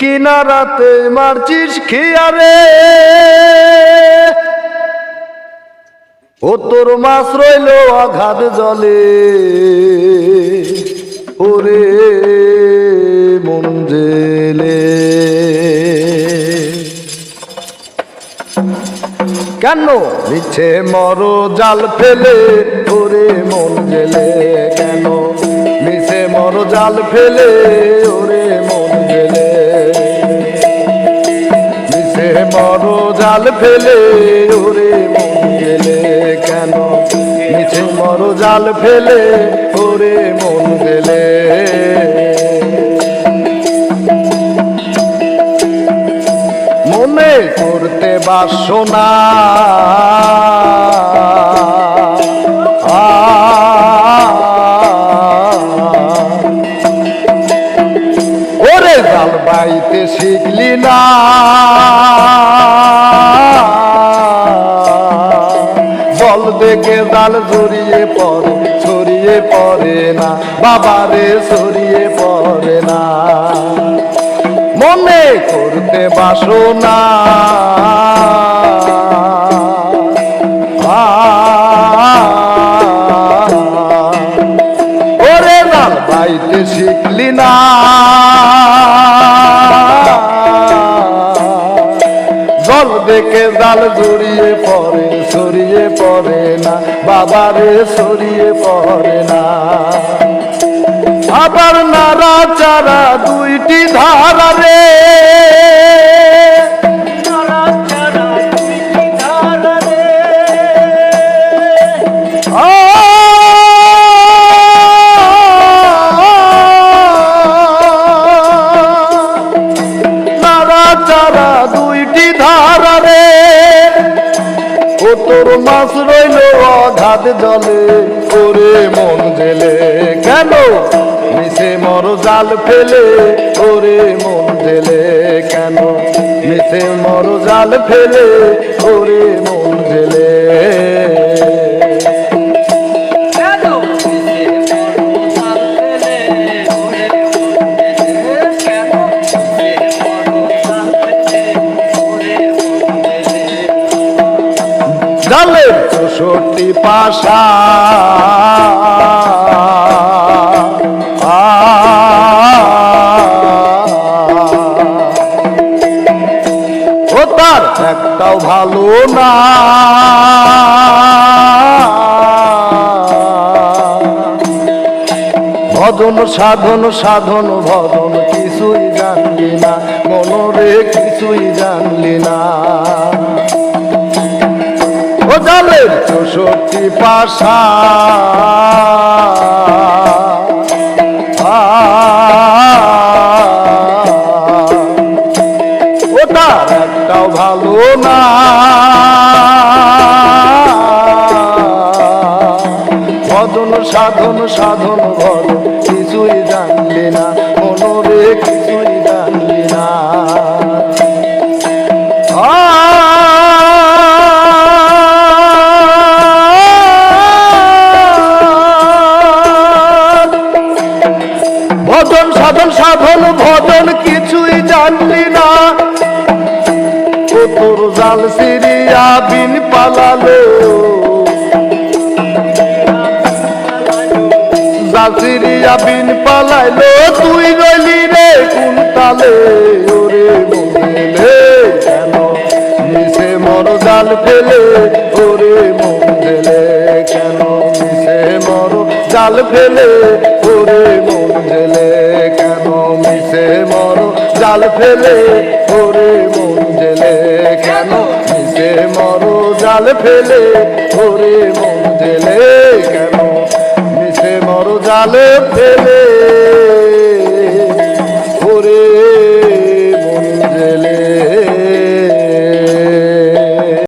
কিনারাতে মারছিস খিয়ারে? ও তোর মাছ রইল আঘাত জলে। ওরে মন জেলে। কেন মিছে মর জাল ফেলে? ওরে মন জেলে কেন? মিছে মর জাল ফেলে? ওরে মন মর জাল ফেলে, ওরে মন জেলে কেন? মিছে মর জাল ফেলে, ওরে মন জেলে মনে করতে বাসনা ওরে জাল বাইতে শিখলি না। দেখে জাল জড়িয়ে পড়ে, ছড়িয়ে পড়ে না, বাবারে ছড়িয়ে পড়ে না। মনে করতে বাসনা ওরে লাল বাইতে শিখলি না। জল দেখে জাল জড়িয়ে ছড়িয়ে পড়ে না বাবারে সরিয়ে পড়ে না। আবার নারা চারা দুইটি ধারা রে। জলে ওরে মন জেলে। কেন? মিশে মর জাল ফেলে ওরে মন জেলে। কেন? মিশে মর জাল ফেলে ওরে মন জেলে। জালের চৌষট্টি পাশা। ও তার একটাও ভালো না। ভজন, সাধন সাধন, ভজন কিছুই জানলি না, মনরে কিছুই জানলি না। ও চৌষট্টি পাশা। ভালো না। ভজন, সাধন সাধন ভজন কিছুই জানলি না, মনরে কিছুই জানলি না। ভজন সাধন সাধন, ভজন কিছুই জানলি না। ও তোর জাল সিরিয়া বিন পালালো। জাল সিরিয়া বিন পালাইলো। তুই রইলি রে কোন তালে? ওরে মনে কেন? মিশে মর জাল ফেলে। ওরে মন কেন? মিশে মর জাল ফেলে। ওরে জাল ফেলে, ওরে মন জেলে কেন? মিশে মর, জাল ফেলে, ওরে মন জেলে কেন? মিশে মর, জাল ফেলে।